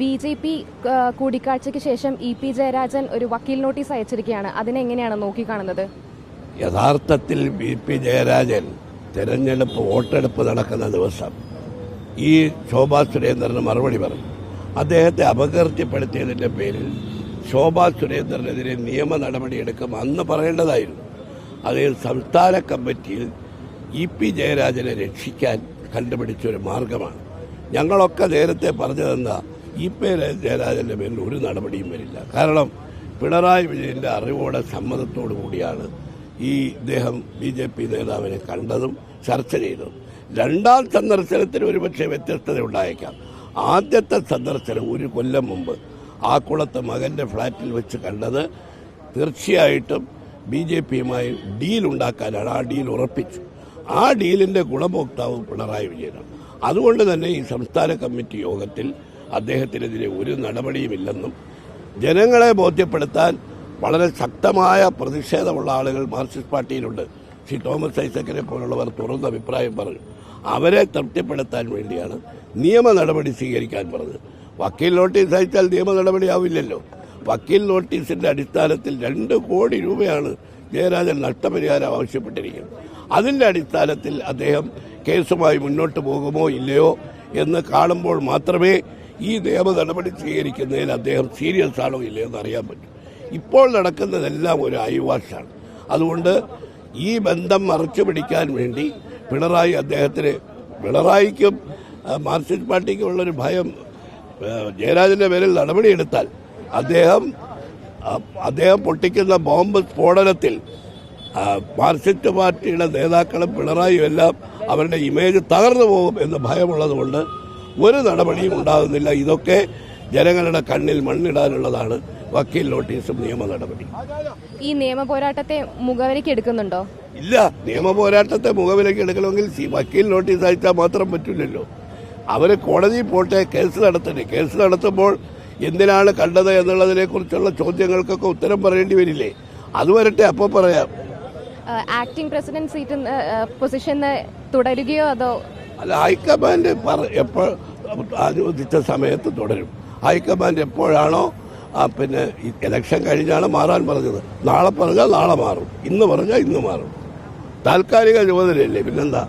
B J P കൂടിക്കാഴ്ചയ്ക്ക് ശേഷം E P Jayarajan ഒരു വക്കീൽ നോട്ടീസ് അയച്ചിരിക്കുകയാണ്. അതിനെങ്ങനെയാണ് നോക്കിക്കാണുന്നത്? യഥാർത്ഥത്തിൽ ബി പി ജയരാജൻ തെരഞ്ഞെടുപ്പ് വോട്ടെടുപ്പ് നടക്കുന്ന ദിവസം ഈ ശോഭാ സുരേന്ദ്രന് മറുപടി പറഞ്ഞു. അദ്ദേഹത്തെ അപകീർത്തിപ്പെടുത്തിയതിന്റെ പേരിൽ ശോഭാ സുരേന്ദ്രനെതിരെ നിയമ നടപടിയെടുക്കും അന്ന് പറയേണ്ടതായിരുന്നു. അതിൽ സംസ്ഥാന കമ്മിറ്റിയിൽ ഇ പി ജയരാജനെ രക്ഷിക്കാൻ കണ്ടുപിടിച്ച ഒരു മാർഗമാണ്. ഞങ്ങളൊക്കെ നേരത്തെ പറഞ്ഞതെന്താ? ഇ പി ജയരാജന്റെ പേരിൽ ഒരു നടപടിയും വരില്ല. കാരണം പിണറായി വിജയന്റെ അറിവോടെ സമ്മതത്തോടു കൂടിയാണ് ഈ ഇദ്ദേഹം ബി ജെ പി നേതാവിനെ കണ്ടതും ചർച്ച ചെയ്തതും. രണ്ടാം സന്ദർശനത്തിന് ഒരുപക്ഷെ വ്യത്യസ്തത ഉണ്ടായേക്കാം. ആദ്യത്തെ സന്ദർശനം ഒരു കൊല്ലം മുമ്പ് ആക്കുളത്ത് മകന്റെ ഫ്ലാറ്റിൽ വെച്ച് കണ്ടത് തീർച്ചയായിട്ടും ബി ജെ പിയുമായി ഡീൽ ഉണ്ടാക്കാനാണ് ആ ഡീൽ ഉറപ്പിച്ചു. ആ ഡീലിന്റെ ഗുണഭോക്താവ് പിണറായി വിജയനാണ്. അതുകൊണ്ട് തന്നെ ഈ സംസ്ഥാന കമ്മിറ്റി യോഗത്തിൽ അദ്ദേഹത്തിനെതിരെ ഒരു നടപടിയുമില്ലെന്നും ജനങ്ങളെ ബോധ്യപ്പെടുത്താൻ വളരെ ശക്തമായ പ്രതിഷേധമുള്ള ആളുകൾ മാർക്സിസ്റ്റ് പാർട്ടിയിലുണ്ട്. ശ്രീ തോമസ് ഐസക്കിനെ പോലുള്ളവർ തുറന്ന അഭിപ്രായം പറഞ്ഞു. അവരെ തൃപ്തിപ്പെടുത്താൻ വേണ്ടിയാണ് നിയമ നടപടി സ്വീകരിക്കാൻ പറഞ്ഞത്. വക്കീൽ നോട്ടീസ് അയച്ചാൽ നിയമ നടപടി ആവില്ലല്ലോ വക്കീൽ നോട്ടീസിന്റെ അടിസ്ഥാനത്തിൽ രണ്ട് കോടി രൂപയാണ് ജയരാജൻ നഷ്ടപരിഹാരം ആവശ്യപ്പെട്ടിരിക്കുന്നത്. അതിന്റെ അടിസ്ഥാനത്തിൽ അദ്ദേഹം കേസുമായി മുന്നോട്ട് പോകുമോ ഇല്ലയോ എന്ന് കാണുമ്പോൾ മാത്രമേ ഈ നിയമ നടപടി സ്വീകരിക്കുന്നതിൽ അദ്ദേഹം സീരിയസ് ആണോ ഇല്ലയോ എന്ന് അറിയാൻ പറ്റും. ഇപ്പോൾ നടക്കുന്നതെല്ലാം ഒരു അയവാശാണ് അതുകൊണ്ട് ഈ ബന്ധം മറച്ചു പിടിക്കാൻ വേണ്ടി പിണറായി അദ്ദേഹത്തിന് പിണറായിക്കും മാർക്സിസ്റ്റ് പാർട്ടിക്കും ഉള്ളൊരു ഭയം ജയരാജന്റെ പേരിൽ നടപടിയെടുത്താൽ അദ്ദേഹം അദ്ദേഹം പൊട്ടിക്കുന്ന ബോംബ് സ്ഫോടനത്തിൽ മാർക്സിസ്റ്റ് പാർട്ടിയുടെ നേതാക്കളും പിണറായിയും എല്ലാം അവരുടെ ഇമേജ് തകർന്നു പോകും എന്ന് ഭയമുള്ളതുകൊണ്ട് ഒരു നടപടിയും ഉണ്ടാകുന്നില്ല. ഇതൊക്കെ ജനങ്ങളുടെ കണ്ണിൽ മണ്ണിടാനുള്ളതാണ് വക്കീൽ നോട്ടീസും നിയമ നടപടി ഈ നിയമ പോരാട്ടത്തെ മുഖവിലേക്ക് എടുക്കുന്നുണ്ടോ? ഇല്ല നിയമ പോരാട്ടത്തെ മുഖവിലേക്ക് എടുക്കണമെങ്കിൽ വക്കീൽ നോട്ടീസ് അയച്ചാൽ മാത്രം പറ്റില്ലല്ലോ അവർ കോടതിയിൽ പോട്ടെ കേസ് നടത്തട്ടെ. കേസ് നടത്തുമ്പോൾ എന്തിനാണ് കണ്ടത് എന്നുള്ളതിനെ കുറിച്ചുള്ള ചോദ്യങ്ങൾക്കൊക്കെ ഉത്തരം പറയേണ്ടി വരില്ലേ? അത് വരട്ടെ അപ്പോൾ പറയാം. ആക്ടിംഗ് പ്രസിഡന്റ് സീറ്റ് പൊസിഷൻ തുടരുകയോ അതോ? അല്ല ഹൈക്കമാൻഡ് എപ്പോഴും എപ്പോൾ അനുവദിച്ച സമയത്ത് തുടരും. ഹൈക്കമാൻഡ് എപ്പോഴാണോ പിന്നെ ഇലക്ഷൻ കഴിഞ്ഞാണ് മാറാൻ പറഞ്ഞത്. നാളെ പറഞ്ഞാൽ നാളെ മാറും. ഇന്ന് പറഞ്ഞാൽ ഇന്ന് മാറും. താൽക്കാലിക ചുമതലയല്ലേ പിന്നെന്താ?